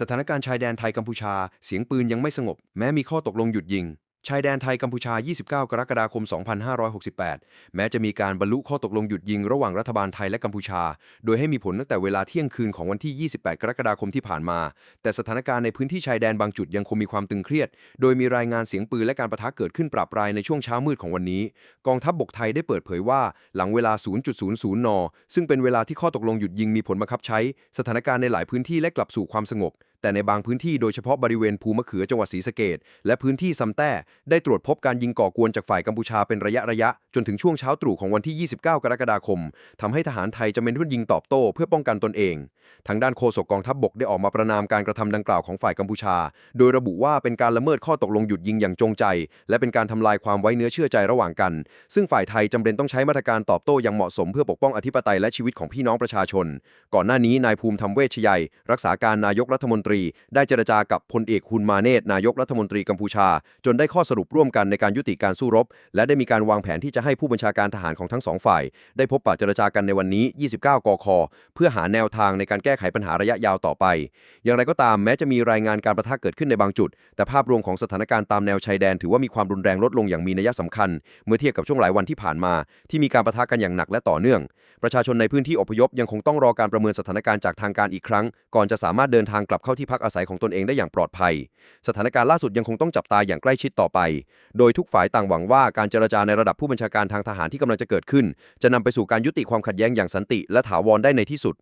สถานการณ์ชายแดนไทยกัมพูชา เสียงปืนยังไม่สงบ แม้มีข้อตกลงหยุดยิง ชายแดนไทยกัมพูชา 29 กรกฎาคม 2568 แม้จะมีการบรรลุข้อตกลงหยุดยิงระหว่างรัฐบาลไทยและกัมพูชา โดยให้มีผลตั้งแต่เวลาเที่ยงคืนของวันที่ 28 กรกฎาคมที่ผ่านมา แต่สถานการณ์ในพื้นที่ชายแดนบางจุดยังคงมีความตึงเครียด โดยมีรายงานเสียงปืนและการประทะเกิดขึ้นปราบปรายในช่วงเช้ามืดของวันนี้ กองทัพบบกไทยได้เปิดเผยว่า หลังเวลา 0.00 น ซึ่งเป็นเวลาที่ข้อตกลงหยุดยิงมีผลบังคับใช้ สถานการณ์ในหลายพื้นที่และกลับสู่ความสงบ แต่ในบางพื้นที่โดยเฉพาะบริเวณภูมะเขือจังหวัดศรีสะเกดและพื้นที่ซำแต้ ได้ตรวจพบการยิงก่อกวนจากฝ่ายกัมพูชาเป็นระยะระยะ จนถึงช่วงเช้าตรู่ของวันที่ 29 กรกฎาคมทำให้ทหารไทยจำเป็นต้องยิงตอบโต้เพื่อป้องกันตนเอง ทางด้านโฆษกกองทัพบบกได้ออกมาประนามการกระทำดังกล่าวของฝ่ายกัมพูชา โดยระบุว่าเป็นการละเมิดข้อตกลงหยุดยิงอย่างจงใจ และเป็นการทำลายความไว้เนื้อเชื่อใจระหว่างกัน ซึ่งฝ่ายไทยจำเป็นต้องใช้มาตรการตอบโต้อย่างเหมาะสมเพื่อปกป้องอธิปไตยและชีวิตของพี่น้องประชาชน ก่อนหน้านี้นายภูมิธรรมเวชยัย รักษาการนายกรัฐมนตรีได้เจรจากับพลเอกฮุนมาเนตนายกรัฐมนตรีกัมพูชา จนได้ข้อสรุปร่วมกันในการยุติการสู้รบ และได้มีการวางแผนที่จะให้ผู้บัญชาการทหารของทั้งสองฝ่าย ได้พบปะเจรจากันในวันนี้ 29 กค เพื่อหาแนวทางในการแก้ไขปัญหาระยะยาวต่อไป อย่างไรก็ตามแม้จะมีรายงานการประทะเกิดขึ้นในบางจุด แต่ภาพรวมของสถานการณ์ตามแนวชายแดนถือว่ามีความรุนแรงลดลงอย่างมีนัยสำคัญ เมื่อเทียบกับช่วงหลายวันที่ผ่านมา ที่มีการประทะกันอย่างหนักและต่อเนื่อง ประชาชนในพื้นที่อพยพยังคงต้องรอการประเมินสถานการณ์จากทางการอีกครั้ง ก่อนจะสามารถเดินทางกลับเข้าที่พักอาศัยของตนเองได้อย่างปลอดภัย สถานการณ์ล่าสุดยังคงต้องจับตาอย่างใกล้ชิดต่อไป โดยทุกฝ่ายต่างหวังว่าการเจรจาในระดับผู้บัญชาการทางทหารที่กำลังจะเกิดขึ้น จะนำไปสู่การยุติความขัดแย้งอย่างสันติและถาวรได้ในที่สุด